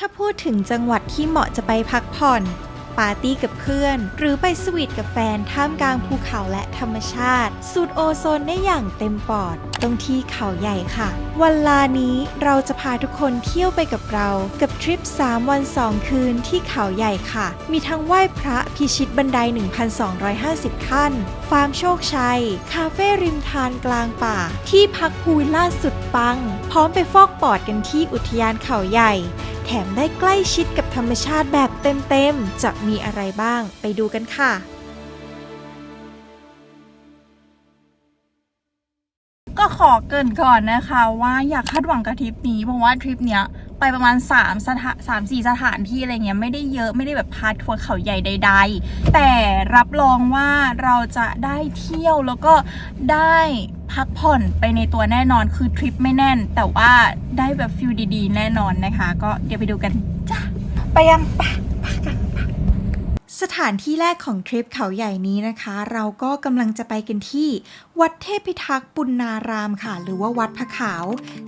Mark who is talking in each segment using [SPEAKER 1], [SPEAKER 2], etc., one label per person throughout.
[SPEAKER 1] ถ้าพูดถึงจังหวัดที่เหมาะจะไปพักผ่อน ปาร์ตี้กับเพื่อน หรือไปสวีทกับแฟนท่ามกลางภูเขาและธรรมชาติ สูดโอโซนได้อย่างเต็มปอด ตรงที่เขาใหญ่ค่ะ วันลานี้เราจะพาทุกคนเที่ยวไปกับเรา กับทริป 3 วัน 2 คืนที่เขาใหญ่ค่ะ มีทั้งไหว้พระพิชิตบันได 1,250 ขั้นฟาร์มโชคชัย คาเฟ่ริมทานกลางป่า ที่พักพูลล่าสุดปัง พร้อมไปฟอกปอดกันที่อุทยานเขาใหญ่ แถมได้ใกล้ชิดกับธรรมชาติแบบเต็มๆ จะมีอะไรบ้างไปดูกันค่ะ
[SPEAKER 2] ก็ขอเกินก่อนนะคะว่าอยากคาดหวังกับทริปนี้เพราะว่าทริปเนี้ย ไปประมาณ3สถานสามสี่สถานที่อะไรเงี้ยไม่ได้เยอะไม่ได้แบบพาทัวร์เขาใหญ่ใด ๆ แต่รับรองว่าเราจะได้เที่ยวแล้วก็ได้พักผ่อนไปในตัวแน่นอนคือทริปไม่แน่น แต่ว่าได้แบบฟิลดีๆ แน่นอนนะคะ ก็เดี๋ยวไปดูกันจ้ะไปยังไป
[SPEAKER 1] สถานที่แรกของทริปเขาใหญ่นี้นะคะ เราก็กำลังจะไปกันที่ วัดเทพพิทักษ์ปุณณารามค่ะ หรือว่าวัดพระขาว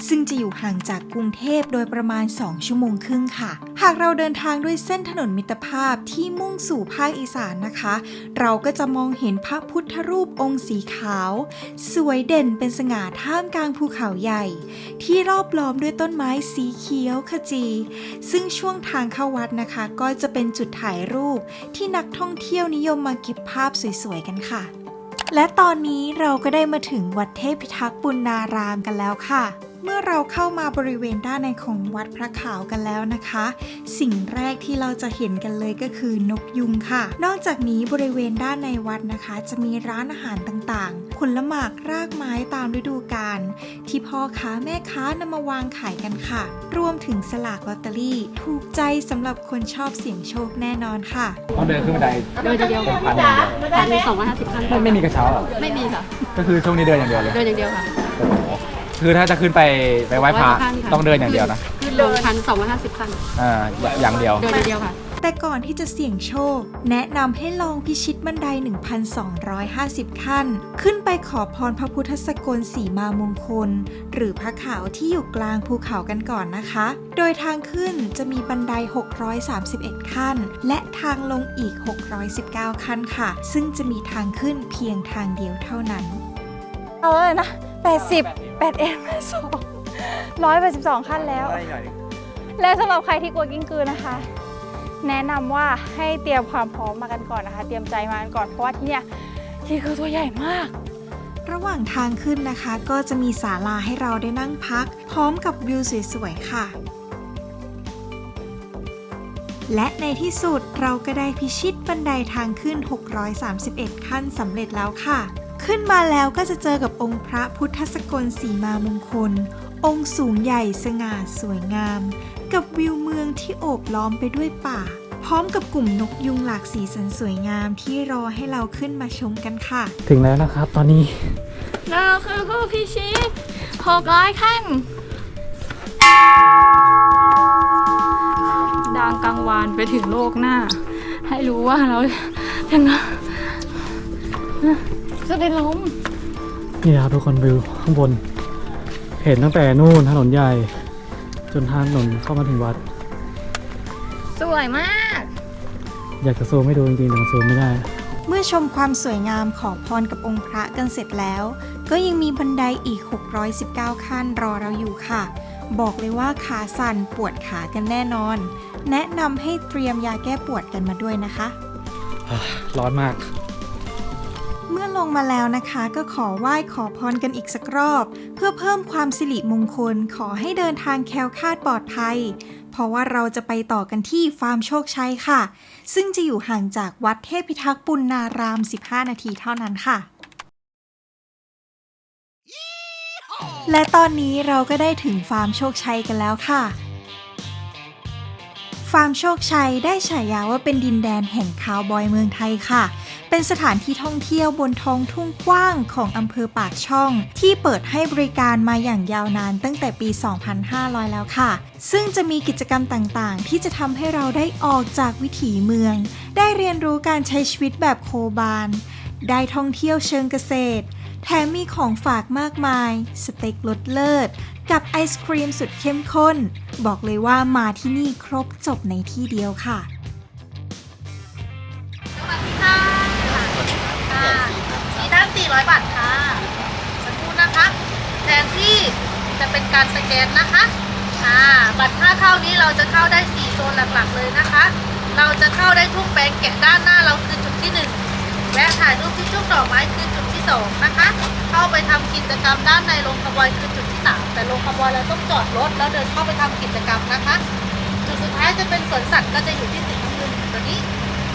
[SPEAKER 1] ซึ่งจะอยู่ห่างจากกรุงเทพโดยประมาณ 2 ชั่วโมงครึ่งค่ะ หากเราเดินทางด้วยเส้นถนนมิตรภาพที่มุ่งสู่ภาคอีสานนะคะ เราก็จะมองเห็นพระพุทธรูปองค์สีขาว สวยเด่นเป็นสง่าท่ามกลางภูเขาใหญ่ ที่รอบล้อมด้วยต้นไม้สีเขียวขจี ซึ่งช่วงทางเข้าวัดนะคะ ก็จะเป็นจุดถ่ายรูปที่นักท่องเที่ยวนิยมมาเก็บภาพสวยๆกันค่ะ และตอนนี้เราก็ได้มาถึงวัดเทพพิทักษ์ปุณารามกันแล้วค่ะ เมื่อเราเข้ามาบริเวณด้านในของวัดพระขาวกันแล้วนะคะ สิ่งแรกที่เราจะเห็นกันเลยก็คือนกยุงค่ะ นอกจากนี้บริเวณด้านในวัดนะคะ จะมีร้านอาหารต่างๆผลหมากรากไม้ตามฤดูกาลที่พ่อค้าแม่ค้านำมาวางขายกันค่ะ รวมถึงสลากลอตเตอรี่ ถูกใจสำหรับคนชอบเสี่ยงโชคแน่นอนค่ะ
[SPEAKER 3] ต้องเดินขึ้นบันได
[SPEAKER 4] เดินเดียว
[SPEAKER 3] เป็นพันอย่างเดียว
[SPEAKER 4] พันสองร้อยห้าสิบขั้น
[SPEAKER 3] ไม่ไม่มีกระเช้าหรอ
[SPEAKER 4] ไม่มีค่ะ
[SPEAKER 3] ก็คือช่วงนี้เดินอย่างเดียวเลย
[SPEAKER 4] เดินอย่างเดียวค่ะ
[SPEAKER 3] คือถ้าจะขึ้นไปไปไหว้พระ
[SPEAKER 4] ขั้นค่ะ
[SPEAKER 3] ต้องเดินอย่างเดียวนะ
[SPEAKER 4] ขึ้นลงพันสองร้อยห้าสิบขั้น
[SPEAKER 3] อ่าอย่างเดียว
[SPEAKER 4] เดินอย่างเดียวค่ะ
[SPEAKER 1] แต่ก่อนที่จะเสี่ยงโชค แนะนำให้ลองพิชิตบันได 1,250 ขั้น ขึ้นไปขอพรพระพุทธสกลสีมามงคล หรือพระขาวที่อยู่กลางภูเขากันก่อนนะคะ โดยทางขึ้นจะมีบันได 631 ขั้น และทางลงอีก 619 ขั้นค่ะ ซึ่งจะมีทางขึ้นเพียงทางเดียวเท่านั้น
[SPEAKER 2] เอาเลยนะ 80 8 m 2 182 ขั้นแล้วและสำหรับใครที่กลัวกิ้งกือนะคะ แนะนำว่าให้เตรียมความพร้อมมากันก่อนนะคะ เตรียมใจมากันก่อนเพราะว่าที่เนี่ยกิ้งกือตัวใหญ่มาก
[SPEAKER 1] ระหว่างทางขึ้นนะคะ ก็จะมีศาลาให้เราได้นั่งพัก พร้อมกับวิวสวยๆค่ะ และในที่สุดเราก็ได้พิชิตบันไดทางขึ้น 631 ขั้นสำเร็จแล้วค่ะ ขึ้นมาแล้วก็จะเจอกับองค์พระพุทธสกลสีมามงคล องค์สูงใหญ่สง่าสวยงาม กับวิวเมืองที่โอบล้อมไปด้วยป่า พร้อมกับกลุ่มนกยุงหลากสีสันสวยงามที่รอให้เราขึ้นมาชมกันค่ะ
[SPEAKER 3] ถึงแล้วนะครับตอนนี้
[SPEAKER 2] เราคือผู้พิชิต600ขั้นดังกังวานไปถึงโลกหน้า ให้รู้ว่าเราถึงแล้ว จะได้ล้ม
[SPEAKER 5] นี่นะครับทุกคนวิวข้างบน เห็นตั้งแต่นู่นถนนใหญ่ จนทางถนนเข้ามาถึงวัด
[SPEAKER 2] สวยมาก
[SPEAKER 5] อยากจะซูมให้ดูจริงๆแต่มันซูมไม่ได้
[SPEAKER 1] เมื่อชมความสวยงามขอพรกับองค์พระกันเสร็จแล้ว ก็ยังมีบันไดอีก 619 ขั้นรอเราอยู่ค่ะ บอกเลยว่าขาสั่นปวดขากันแน่นอน แนะนำให้เตรียมยาแก้ปวดกันมาด้วยนะคะ
[SPEAKER 3] ร้อนมาก
[SPEAKER 1] เมื่อ ลงมาแล้วนะคะ ก็ขอไหว้ขอพรกันอีกสักรอบ เพื่อเพิ่มความสิริมงคลขอให้เดินทางแคล้วคลาดปลอดภัย เพราะว่าเราจะไปต่อกันที่ฟาร์มโชคชัยค่ะ ซึ่งจะอยู่ห่างจากวัดเทพิทักษ์ปุณณาราม 15 นาทีเท่านั้นค่ะและตอนนี้เราก็ได้ถึงฟาร์มโชคชัยกันแล้วค่ะ ฟาร์มโชคชัยได้ฉายาว่าเป็นดินแดนแห่งคาวบอยเมืองไทยค่ะ เป็นสถานที่ท่องเที่ยวบนท้องทุ่งกว้างของอำเภอปากช่อง ที่เปิดให้บริการมาอย่างยาวนานตั้งแต่ปี 2500 แล้วค่ะ ซึ่งจะมีกิจกรรมต่างๆ ที่จะทำให้เราได้ออกจากวิถีเมือง ได้เรียนรู้การใช้ชีวิตแบบโคบาน ได้ท่องเที่ยวเชิงเกษตรแถมมีของฝากมากมาย สเต็กรสเลิศ กับไอศครีมสุดเข้มข้น บอกเลยว่ามาที่นี่ครบจบในที่เดียวค่ะ
[SPEAKER 6] มีด้าน400 บาทค่ะ สักครู่นะคะ แทนที่จะเป็นการสแกนนะคะอ่าบัตรค่าเข้านี้เราจะเข้าได้ 4 โซนหลักๆเลยนะคะ เราจะเข้าได้ทุ่งแปลงแกะด้านหน้าเราคือจุดที่ 1แวะถ่ายรูปที่ทุ่งดอกไม้คือจุดที่ 2 นะคะ เข้าไปทำกิจกรรมด้านในโรงขบอยคือจุด 3 แต่โรงขบอยเราต้องจอดรถแล้วเดินเข้าไปทำกิจกรรมนะคะ จุดสุดท้ายจะเป็นสวนสัตว์ก็จะอยู่ที่สีน้ำเงินตัวนี้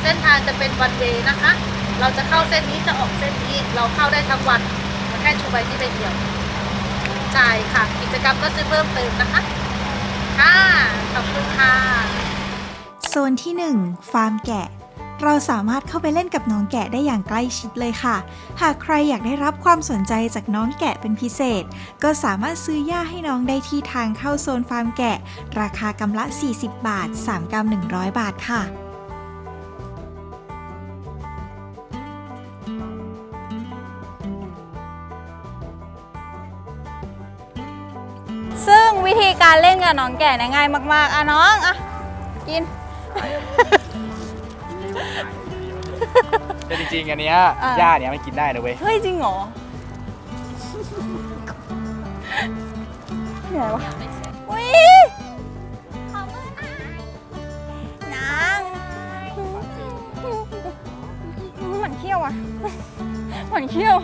[SPEAKER 6] เส้นทางจะเป็นวันเวย์นะคะ เราจะเข้าเส้นนี้จะออกเส้นนี้ เราเข้าได้ทั้งวันแค่ชูใบที่ใบเดียวใช่ค่ะ กิจกรรมก็ซื้อเพิ่มเติมนะคะ ค่ะ ขอบคุณค่ะ
[SPEAKER 1] โซนที่ 1 ฟาร์มแกะ เราสามารถเข้าไปเล่นกับน้องแกะได้อย่างใกล้ชิดเลยค่ะ หากใครอยากได้รับความสนใจจากน้องแกะเป็นพิเศษ ก็สามารถซื้อหญ้าให้น้องได้ที่ทางเข้าโซนฟาร์มแกะ ราคากำละ 40 บาท 3กำ100 บาทค่ะ
[SPEAKER 2] ซึ่งวิธีการเล่นกับน้องแก่เนี่ยง่ายมาก ๆ อะน้อง อะ กิน
[SPEAKER 3] แต่จริงๆอันเนี้ย
[SPEAKER 2] อะ
[SPEAKER 3] หญ้าเนี้ยมันกินได้นะเว้ย
[SPEAKER 2] เฮ้ยจริงเหรอเหนื่อยวะอุ้ยขอบคุณนะนางเหมือนเขี้ยวอะเหมือนเขี้ยว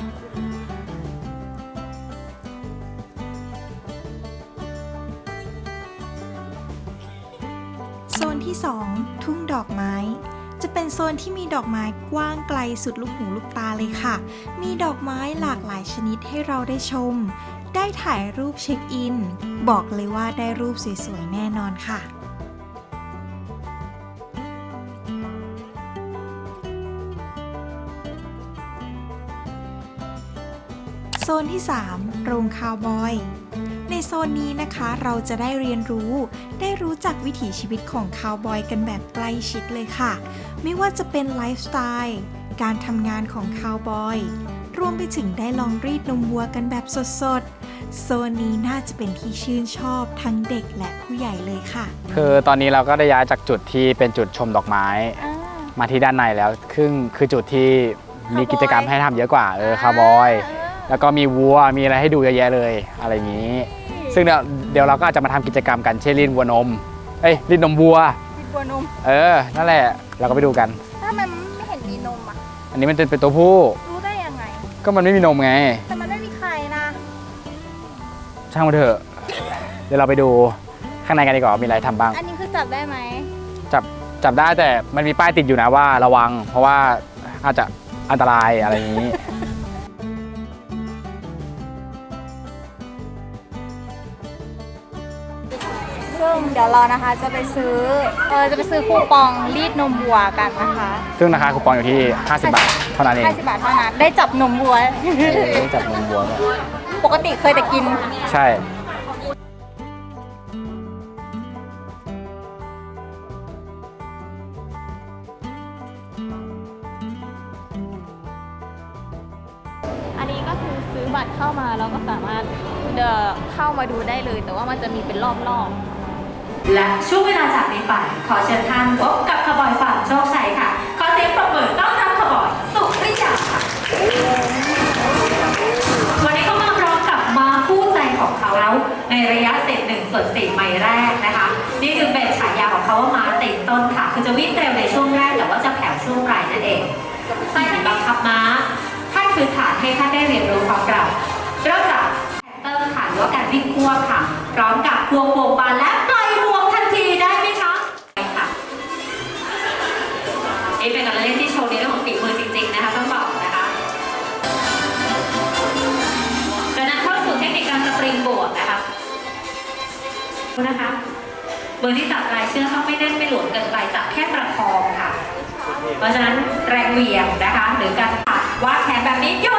[SPEAKER 1] ซนที่มีดอกไม้กว้างไกลสุดลูกหูลูกตาเลยค่ะ มีดอกไม้หลากหลายชนิดให้เราได้ชม ได้ถ่ายรูปเช็คอิน บอกเลยว่าได้รูปสวยๆแน่นอนค่ะโซนที่ 3 โรงคาวบอย ในโซนนี้นะคะเราจะได้เรียนรู้ ได้รู้จักวิถีชีวิตของคาวบอยกันแบบใกล้ชิดเลยค่ะ ไม่ว่าจะเป็นไลฟ์สไตล์การทำงานของคาวบอย รวมไปถึงได้ลองรีดนมวัวกันแบบสดๆ โซนนี้น่าจะเป็นที่ชื่นชอบทั้งเด็กและผู้ใหญ่เลยค่ะ
[SPEAKER 3] คือตอนนี้เราก็ได้ย้ายจากจุดที่เป็นจุดชมดอกไม้ มาที่ด้านในแล้วซึ่งคือจุดที่มีกิจกรรมให้ทำเยอะกว่าเออคาร์บอย แล้วก็มีวัวมีอะไรให้ดูเยอะแยะเลยอะไรอย่างนี้ ซึ่งเดี๋ยวเดี๋ยวเราก็อาจจะมาทำกิจกรรมกันเช่นรีดวัวนม เอ้ยรีดนมวัว
[SPEAKER 2] กินบัวนม
[SPEAKER 3] เออ นั่นแหละ เราก็ไปดูกัน
[SPEAKER 2] ถ้ามันไม่เห็นมีนมอะ
[SPEAKER 3] อันนี้มันเป็นเป็นตัวผู้
[SPEAKER 2] รู้ได้ยังไง
[SPEAKER 3] ก็มันไม่มีนมไง
[SPEAKER 2] แต่มันไม่มีใครนะ
[SPEAKER 3] ช่างมันเถอะ เดี๋ยวเราไปดูข้างในกันดีกว่าว่ามีอะไรทำบ้าง
[SPEAKER 2] อันนี้คือจับได้ไหม
[SPEAKER 3] จับจับได้แต่มันมีป้ายติดอยู่นะว่าระวัง เพราะว่าอาจจะอันตรายอะไรอย่างนี้
[SPEAKER 2] ยวเรานะคะจะไปซื้อเออจะไปซื้อคูปองรีดนมวัวกันนะคะ
[SPEAKER 3] ซึ่งราคาคูปองอยู่ที่ 50 บาท เท่านั้นเอง
[SPEAKER 2] 50บาทเท่านั้นได้จับนมวัว
[SPEAKER 3] ไม่จับนมวัวด้วย
[SPEAKER 2] ปกติเคยแต่กิน
[SPEAKER 3] ใช่
[SPEAKER 4] อันนี้ก็คือซื้อบัตรเข้ามาแล้วก็สามารถเดินเข้ามาดูได้เลย แต่ว่ามันจะมีเป็นรอบๆ
[SPEAKER 7] และช่วงเวลาจากนี้ไปขอเชิญท่านพบกับขบอยฝั่งโชคชัยค่ะ ขอเสียงปรบมือต้อนรับขบอยสุริยาค่ะวันนี้เขามาพร้อมกับมาคู่ใจของเขาแล้ว ในระยะเศษหนึ่งส่วนสี่ไมล์แรกนะคะ นี่จึงเป็นฉายาของเขาว่ามาติดต้นค่ะ คือจะวิ่งเร็วในช่วงแรกแต่ว่าจะแผ่วช่วงปลายนั่นเองใต้ที่บังคับม้าท่านคือฐานให้ท่านได้เรียนรู้ความเก่าเริ่มจากแพทเทิร์ค่ะหรือว่าการวิ่งควบค่ะ พร้อมกับควงโบกบาลและ นี้เป็นการเล่นที่โชว์ในเรื่องของฝีมือจริงๆนะคะต้องบอกนะคะจากนั้นเข้าสู่เทคนิคการสปริงบวกนะคะดูนะคะมือที่จับปลายเชือกต้องไม่แน่นไม่หลวมเกินไปจับแค่ประคองค่ะ เพราะฉะนั้นแรงเหวี่ยงนะคะ หรือการผัดวาดแขนแบบนี้โยน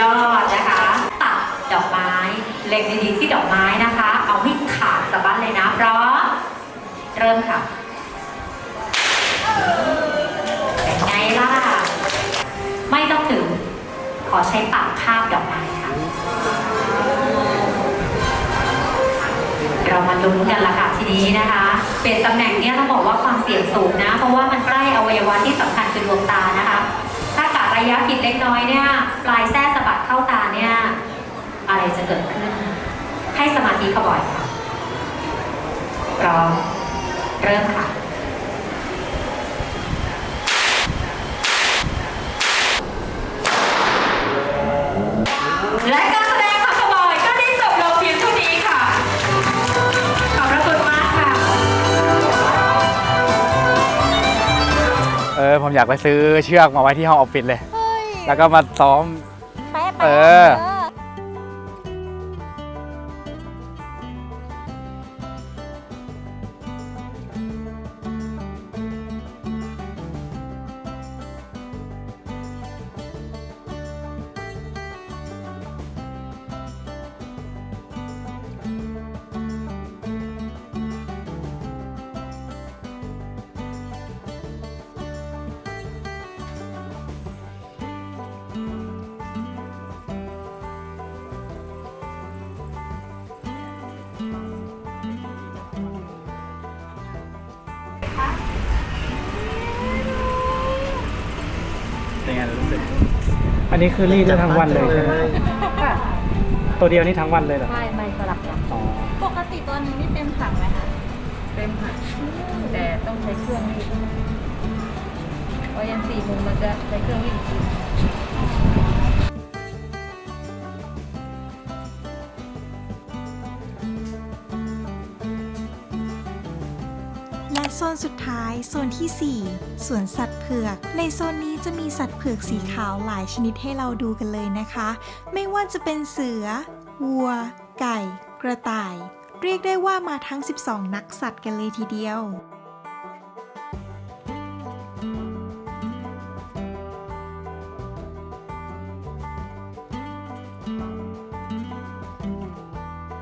[SPEAKER 7] ยอดนะคะ ตัดดอกไม้ เล็งดีๆที่ดอกไม้นะคะ เอาให้ขาดสะบัดเลยนะพร้อมเริ่มค่ะเป็นไงล่ะ ไม่ต้องถึง ขอใช้ปากคาบดอกไม้ค่ะ เรามาลุ้นกันละค่ะทีนี้นะคะ เป็นตำแหน่งเนี้ยต้องบอกว่าความเสี่ยงสูงนะ เพราะว่ามันใกล้อวัยวะที่สำคัญคือดวงตานะคะากะระยะผิดเล็กน้อยเนี่ย ปลายแส้สะบัดเข้าตาเนี่ย อะไรจะเกิดขึ้น ให้สมาธิเขาบ่อยค่ะพร้อมเริ่มค่ะ
[SPEAKER 3] ผมอยากไปซื้อเชือกมาไว้ที่ห้องออฟฟิศเลยแล้วก็มาซ้อม
[SPEAKER 4] แป๊ะ
[SPEAKER 3] เอ
[SPEAKER 4] แป๊ะ
[SPEAKER 3] อ
[SPEAKER 4] เออ
[SPEAKER 3] เป็ ไงรู้สึก
[SPEAKER 5] อันนี้คือรีดได้ทั้งวันเลยใช่ไหมตัวเดียวนี่ทั้งวันเลยเหรอ
[SPEAKER 4] ไม่ไม่สลับกัน
[SPEAKER 5] อ๋อ
[SPEAKER 2] ปกติตัวนี้นี่เต็มถังไหมคะ
[SPEAKER 8] เต็มค่ะ แต่ต้องใช้เครื่องรีดเพราะยันสี่โมงมันจะใช้เครื่องรีดอีกที
[SPEAKER 1] และโซนสุดท้ายโซนที่ 4สวนสัตว์เผือก ในโซนนี้ จะมีสัตว์เผือกสีขาวหลายชนิดให้เราดูกันเลยนะคะ ไม่ว่าจะเป็นเสือ วัว ไก่ กระต่าย เรียกได้ว่ามาทั้ง 12 นักสัตว์กันเลยทีเดียว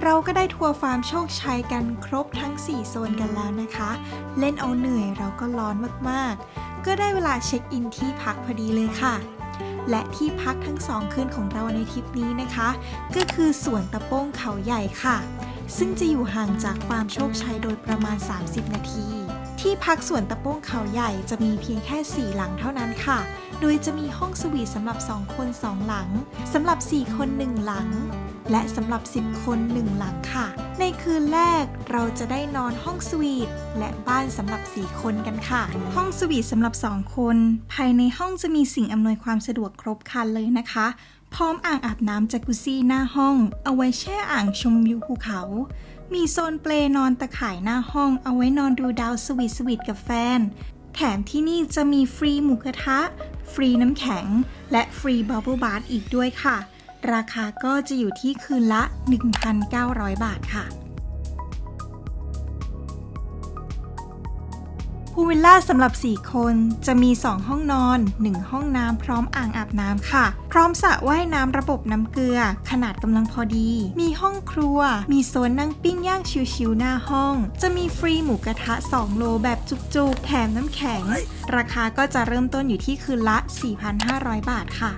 [SPEAKER 1] เราก็ได้ทัวร์ฟาร์มโชคชัยกันครบทั้ง 4 โซนกันแล้วนะคะ เล่นเอาเหนื่อยเราก็ร้อนมาก ๆ ก็ได้เวลาเช็คอินที่พักพอดีเลยค่ะ และที่พักทั้งสองคืนของเราในทริปนี้นะคะ ก็คือสวนตะโป้งเขาใหญ่ค่ะ ซึ่งจะอยู่ห่างจากฟาร์มโชคชัยโดยประมาณ 30 นาทีที่พักสวนตะโป้งเขาใหญ่จะมีเพียงแค่ 4 หลังเท่านั้นค่ะ โดยจะมีห้องสวีทสำหรับ 2 คน 2 หลัง สำหรับ 4 คน 1 หลัง และสำหรับ 10 คน 1 หลังค่ะ ในคืนแรกเราจะได้นอนห้องสวีทและบ้านสำหรับ 4 คนกันค่ะ ห้องสวีทสำหรับ 2 คน ภายในห้องจะมีสิ่งอำนวยความสะดวกครบครันเลยนะคะ พร้อมอ่างอาบน้ำจากุซี่หน้าห้อง เอาไว้แช่อ่างชมวิวภูเขา มีโซนเปลนอนตะข่ายหน้าห้อง เอาไว้นอนดูดาวสวีทสวีทกับแฟน แถมที่นี่จะมีฟรีหมูกระทะ ฟรีน้ำแข็ง และฟรีบับเบิลบาร์อีกด้วยค่ะ ราคาก็จะอยู่ที่คืนละ 1,900 บาทค่ะพูลวิลล่าสำหรับ 4 คนจะมี 2 ห้องนอน 1 ห้องน้ำพร้อมอ่างอาบน้ำค่ะ พร้อมสระว่ายน้ำระบบน้ำเกลือ ขนาดกำลังพอดี มีห้องครัว มีโซนนั่งปิ้งย่างชิวๆหน้าห้อง จะมีฟรีหมูกระทะ 2 โลแบบจุกๆ แถมน้ำแข็ง ราคาก็จะเริ่มต้นอยู่ที่คืนละ 4,500 บาทค่ะ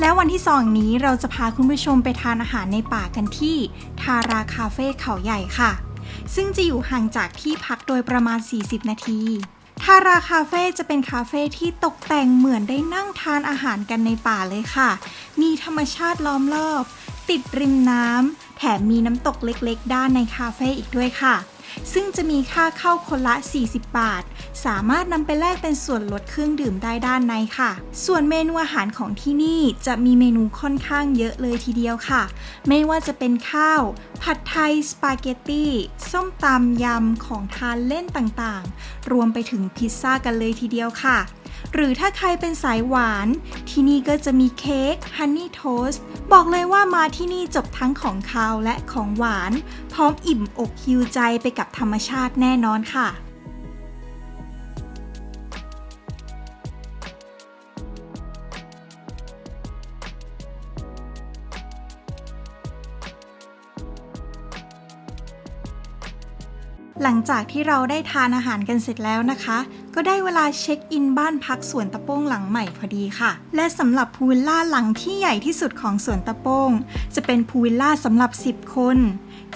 [SPEAKER 1] แล้ววันที่2นี้เราจะพาคุณผู้ชมไปทานอาหารในป่ากันที่ทาราคาเฟ่เขาใหญ่ค่ะ ซึ่งจะอยู่ห่างจากที่พักโดยประมาณ 40 นาทีทาราคาเฟ่จะเป็นคาเฟ่ที่ตกแต่งเหมือนได้นั่งทานอาหารกันในป่าเลยค่ะ มีธรรมชาติล้อมรอบ ติดริมน้ำแถมมีน้ำตกเล็กๆ ด้านในคาเฟ่อีกด้วยค่ะ ซึ่งจะมีค่าเข้าคนละ 40 บาท สามารถนำไปแลกเป็นส่วนลดเครื่องดื่มได้ด้านในค่ะ ส่วนเมนูอาหารของที่นี่จะมีเมนูค่อนข้างเยอะเลยทีเดียวค่ะ ไม่ว่าจะเป็นข้าว ผัดไทย สปาเกตตี้ ส้มตำยำ ของทานเล่นต่างๆ รวมไปถึงพิซซ่ากันเลยทีเดียวค่ะ หรือถ้าใครเป็นสายหวาน ที่นี่ก็จะมีเค้กฮันนี่โทสบอกเลยว่ามาที่นี่จบทั้งของคาวและของหวาน พร้อมอิ่มอกฮิวใจไปกับธรรมชาติแน่นอนค่ะหลังจากที่เราได้ทานอาหารกันเสร็จแล้วนะคะ ก็ได้เวลาเช็คอินบ้านพักสวนตะโป้งหลังใหม่พอดีค่ะ และสำหรับพูลวิลล่าหลังที่ใหญ่ที่สุดของสวนตะโป้ง จะเป็นพูลวิลล่าสำหรับ 10 คน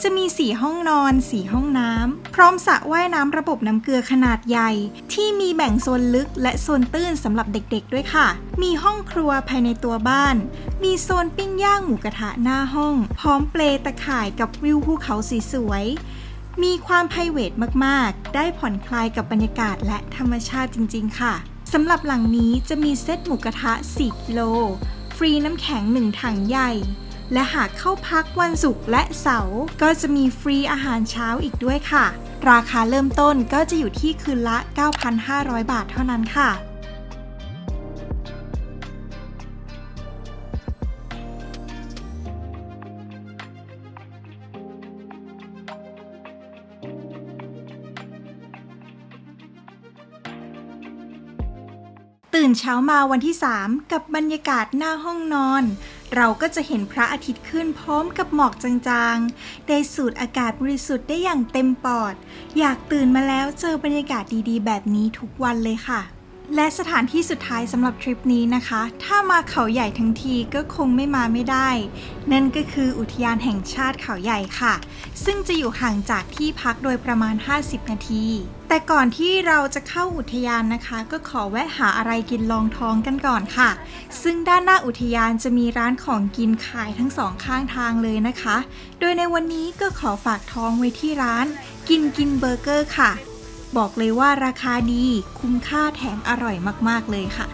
[SPEAKER 1] จะมี 4 ห้องนอน 4 ห้องน้ำ พร้อมสระว่ายน้ำระบบน้ำเกลือขนาดใหญ่ ที่มีแบ่งโซนลึกและโซนตื้นสำหรับเด็กๆด้วยค่ะ มีห้องครัวภายในตัวบ้าน มีโซนปิ้งย่างหมูกระทะหน้าห้อง พร้อมเปลตะข่ายกับวิวภูเขาสีสวยๆ มีความไพรเวทมากๆ ได้ผ่อนคลายกับบรรยากาศและธรรมชาติจริง ๆ ค่ะ สำหรับหลังนี้จะมีเซตหมูกระทะ 4 กิโล ฟรีน้ำแข็ง 1 ถังใหญ่ และหากเข้าพักวันศุกร์และเสาร์ก็จะมีฟรีอาหารเช้าอีกด้วยค่ะ ราคาเริ่มต้นก็จะอยู่ที่คืนละ 9,500 บาทเท่านั้นค่ะ ตื่นเช้ามาวันที่ 3 กับบรรยากาศหน้าห้องนอน เราก็จะเห็นพระอาทิตย์ขึ้นพร้อมกับหมอกจางๆ ได้สูดอากาศบริสุทธิ์ได้อย่างเต็มปอด อยากตื่นมาแล้วเจอบรรยากาศดีๆ แบบนี้ทุกวันเลยค่ะ และสถานที่สุดท้ายสำหรับทริปนี้นะคะ ถ้ามาเขาใหญ่ทั้งทีก็คงไม่มาไม่ได้ นั่นก็คืออุทยานแห่งชาติเขาใหญ่ค่ะ ซึ่งจะอยู่ห่างจากที่พักโดยประมาณ 50 นาที แต่ก่อนที่เราจะเข้าอุทยานนะคะ ก็ขอแวะหาอะไรกินลองท้องกันก่อนค่ะ ซึ่งด้านหน้าอุทยานจะมีร้านของกินขายทั้งสองข้างทางเลยนะคะ โดยในวันนี้ก็ขอฝากท้องไว้ที่ร้าน กินกินเบอร์เกอร์ค่ะ บอกเลยว่าราคาดีคุ้มค่าแถมอร่อยมาก ๆ เลยค่ะ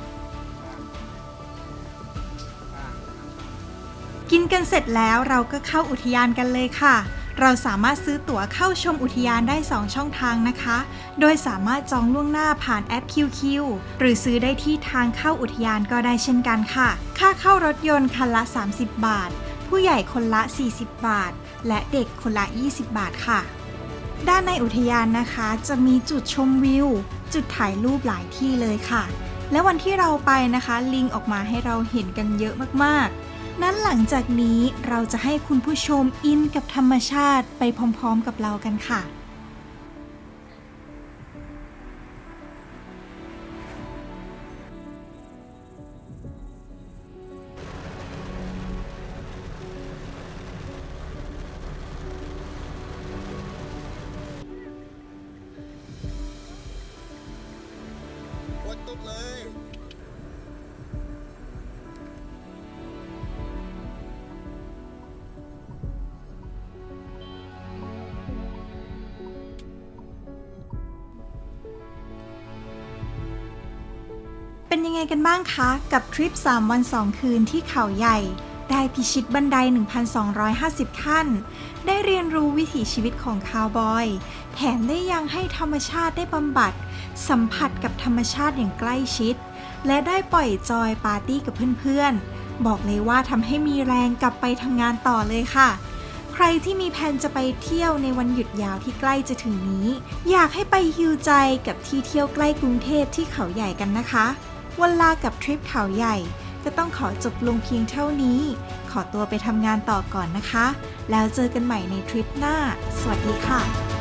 [SPEAKER 1] กินกันเสร็จแล้วเราก็เข้าอุทยานกันเลยค่ะ เราสามารถซื้อตั๋วเข้าชมอุทยานได้ 2 ช่องทางนะคะ โดยสามารถจองล่วงหน้าผ่านแอป QQ หรือซื้อได้ที่ทางเข้าอุทยานก็ได้เช่นกันค่ะ ค่าเข้ารถยนต์คันละ 30 บาท ผู้ใหญ่คนละ 40 บาท และเด็กคนละ 20 บาทค่ะ ด้านในอุทยานนะคะ จะมีจุดชมวิว จุดถ่ายรูปหลายที่เลยค่ะ และวันที่เราไปนะคะ ลิงออกมาให้เราเห็นกันเยอะมากๆ นั้นหลังจากนี้เราจะให้คุณผู้ชมอินกับธรรมชาติไปพร้อมๆกับเรากันค่ะ เป็นยังไงกันบ้างคะ กับทริป 3 วัน 2 คืนที่เขาใหญ่ ได้พิชิตบันได 1,250 ขั้น ได้เรียนรู้วิถีชีวิตของคาวบอย แถมได้ยังให้ธรรมชาติได้บำบัด สัมผัสกับธรรมชาติอย่างใกล้ชิด และได้ปล่อยจอยปาร์ตี้กับเพื่อนๆ บอกเลยว่าทำให้มีแรงกลับไปทำงานต่อเลยค่ะ ใครที่มีแผนจะไปเที่ยวในวันหยุดยาวที่ใกล้จะถึงนี้ อยากให้ไปฮิวใจกับที่เที่ยวใกล้กรุงเทพที่เขาใหญ่กันนะคะ วันลากับทริปเขาใหญ่ก็ต้องขอจบลงเพียงเท่านี้ ขอตัวไปทำงานต่อก่อนนะคะ แล้วเจอกันใหม่ในทริปหน้า สวัสดีค่ะ